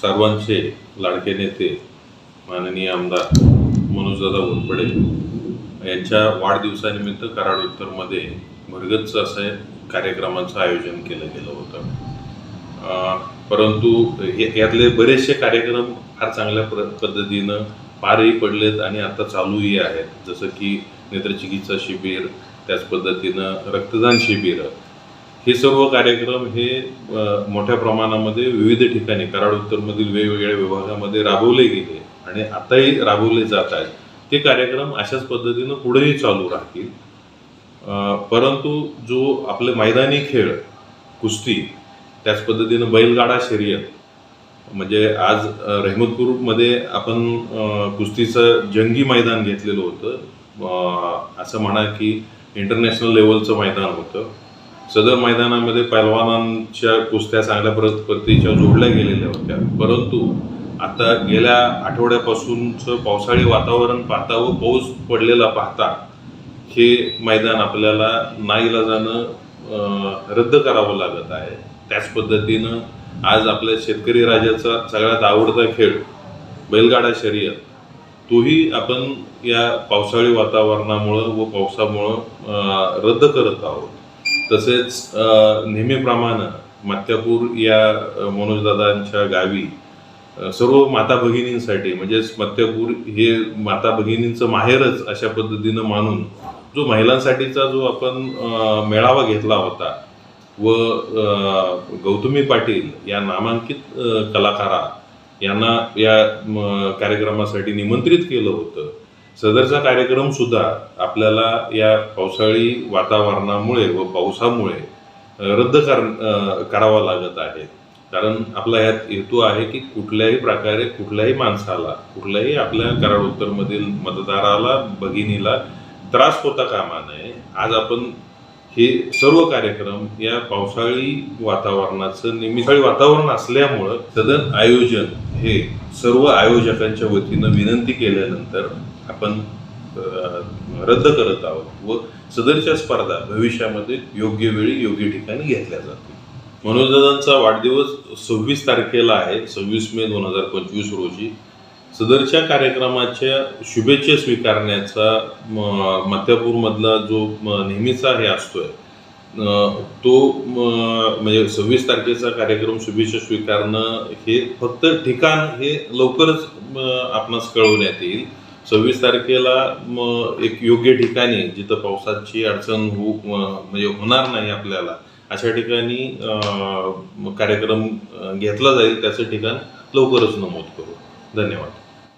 सर्वांचे लाडके नेते माननीय आमदार मनोजदादा घोरपडे यांच्या वाढदिवसानिमित्त कराड उत्तरमध्ये भरगच्च असं कार्यक्रमांचं आयोजन केलं गेलं होतं. अं, परंतु हे यातले बरेचसे कार्यक्रम फार चांगल्या प्र पद्धतीनं पारही पडलेत आणि आता चालूही आहेत. जसं की नेत्रचिकित्सा शिबिर त्याच पद्धतीनं रक्तदान शिबिर हे सर्व कार्यक्रम हे मोठ्या प्रमाणामध्ये विविध ठिकाणी कराड उत्तरमधील वेगवेगळ्या विभागामध्ये राबवले गेले आणि आताही राबवले जात आहेत. ते कार्यक्रम अशाच पद्धतीनं पुढेही चालू राहतील. परंतु जो आपले मैदानी खेळ कुस्ती त्याच पद्धतीनं बैलगाडा शर्यत म्हणजे आज अ, रहमतपूरमध्ये आपण कुस्तीचं जंगी मैदान घेतलेलं होतं. असं म्हणा की इंटरनॅशनल लेवलचं मैदान होतं. सदर मैदानामध्ये पैलवानांच्या कुस्त्या चांगल्या प्रतीच्या जोडल्या गेलेल्या होत्या. परंतु आता गेल्या आठवड्यापासूनचं पावसाळी वातावरण पाहता व पाऊस पडलेला पाहता हे मैदान आपल्याला नाईलाजानं रद्द करावं लागत आहे. त्याच पद्धतीनं आज आपल्या शेतकरी राजाचा सगळ्यात आवडता खेळ बैलगाडा शर्यत. तोही आपण या पावसाळी वातावरणामुळं व पावसामुळं रद्द करत आहोत. तसेच नेहमीप्रमाणे मत्यापूर या मनोजदादांच्या गावी सर्व माता भगिनींसाठी म्हणजेच मत्यापूर हे माता भगिनींचं माहेरच अशा पद्धतीनं मानून जो महिलांसाठीचा जो आपण मेळावा घेतला होता व गौतमी पाटील या नामांकित कलाकारा यांना या कार्यक्रमासाठी निमंत्रित केलं होतं. सदरचा कार्यक्रम सुद्धा आपल्याला या पावसाळी वातावरणामुळे व पावसामुळे रद्द कर करावा लागत आहे. कारण आपला यात हेतू आहे की कुठल्याही प्रकारे कुठल्याही माणसाला कुठल्याही आपल्या कराड उत्तरमधील मतदाराला भगिनीला त्रास होता कामा नये. आज आपण हे सर्व कार्यक्रम या पावसाळी वातावरणाचं निमिसाळी वातावरण असल्यामुळं सदन आयोजन हे सर्व आयोजकांच्या वतीनं विनंती केल्यानंतर आपण रद्द करत आहोत व सदरच्या स्पर्धा भविष्यामध्ये योग्य वेळी योग्य ठिकाणी घेतल्या जातील. मनोजदादांचा वाढदिवस सव्वीस तारखेला आहे. सव्वीस मे दोन हजार पंचवीस रोजी सदरच्या कार्यक्रमाच्या शुभेच्छा स्वीकारण्याचा म- मध्यापूरमधला जो नेहमीचा हे असतोय तो म्हणजे सव्वीस तारखेचा कार्यक्रम शुभेच्छा स्वीकारणं हे फक्त ठिकाण हे लवकरच आपणास कळवण्यात येईल. सव्वीस तारखेला मग एक योग्य ठिकाणी जिथं पावसाची अडचण होऊ म्हणजे होणार नाही आपल्याला अशा ठिकाणी कार्यक्रम घेतला जाईल त्याचं ठिकाण लवकरच नमूद करू. धन्यवाद.